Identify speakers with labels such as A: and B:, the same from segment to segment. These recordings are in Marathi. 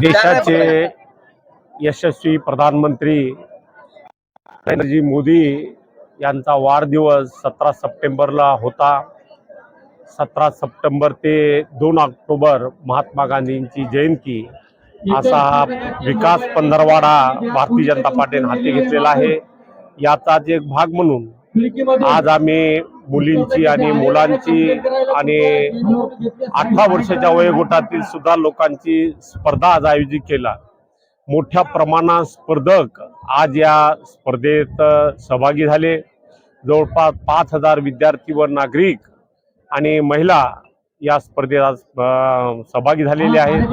A: देशाचे यशस्वी प्रधानमंत्री नरेंद्रजी मोदी यांचा वाढदिवस सतरा सप्टेंबरला होता. सतरा सप्टेंबर ते दोन ऑक्टोबर महात्मा गांधींची जयंती असा हा विकास पंधरवाडा भारतीय जनता पार्टीने हाती घेतलेला आहे. याचाच एक भाग म्हणून आज आम्ही मुलींची आणि मुलांची आणि अठरा वर्षाच्या वयोगटातील सुद्धा लोकांची स्पर्धा आज आयोजित केला. मोठ्या प्रमाणात स्पर्धक आज या स्पर्धेत सहभागी झाले. जवळपास पाच हजार विद्यार्थी व नागरिक आणि महिला या स्पर्धेत आज सहभागी झालेले आहेत.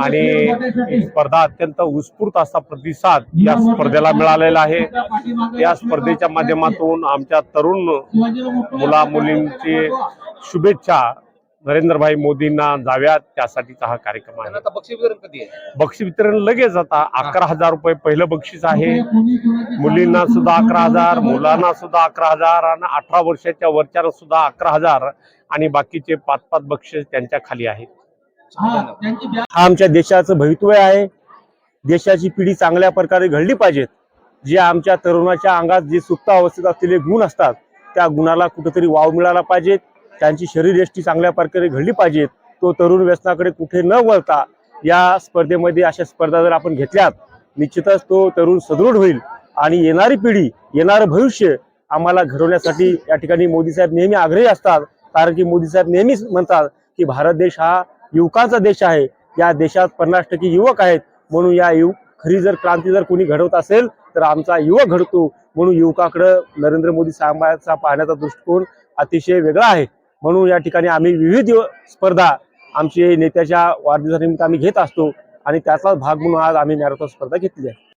A: आणि ही स्पर्धा अत्यंत उत्स्फूर्त असा प्रतिसाद या स्पर्धेला मिळालेला आहे. या स्पर्धेच्या माध्यमातून आमच्या तरुण मुला मुलींची शुभेच्छा नरेंद्रभाई मोदींना जाव्यात त्यासाठीचा हा कार्यक्रम आहे.
B: आता बक्षीस वितरण कधी आहे?
A: बक्षीस वितरण लगेच आता अकरा हजार रुपये पहिलं बक्षीस आहे. मुलींना सुद्धा अकरा हजार मुलांना सुद्धा अकरा हजार आणि अठरा वर्षाच्या वरच्या सुद्धा अकरा हजार आणि बाकीचे पाच पाच बक्षीस त्यांच्या खाली आहेत
C: हा आमच्या देशाचं भवितव्य आहे. देशाची पिढी चांगल्या प्रकारे घडली पाहिजेत. जे आमच्या तरुणाच्या अंगात जे सुप्त अवस्थेत असलेले गुण असतात त्या गुणाला कुठेतरी वाव मिळाला पाहिजे त्यांची शरीरयष्टी चांगल्या प्रकारे घडली पाहिजेत तो तरुण व्यसनाकडे कुठे न वळता या स्पर्धेमध्ये अशा स्पर्धा जर आपण घेतल्यात निश्चितच तो तरुण सदृढ होईल आणि येणारी पिढी येणारं भविष्य आम्हाला घडवण्यासाठी या ठिकाणी मोदी साहेब नेहमी आग्रही असतात. कारण की मोदी साहेब नेहमीच म्हणतात की भारत देश हा युवकांचा देश आहे. या देशात पन्नास टक्के युवक आहेत. म्हणून या युवक खरी जर क्रांती जर कोणी घडवत असेल तर आमचा युवक घडतो. म्हणून युवकाकडं नरेंद्र मोदी साहेबांचा पाहण्याचा दृष्टिकोन अतिशय वेगळा आहे. म्हणून या ठिकाणी आम्ही विविध स्पर्धा आमचे नेत्याच्या वाढदिवसानिमित्त आम्ही घेत असतो आणि त्याचाच भाग म्हणून आज आम्ही मॅरेथॉन स्पर्धा घेतली आहे.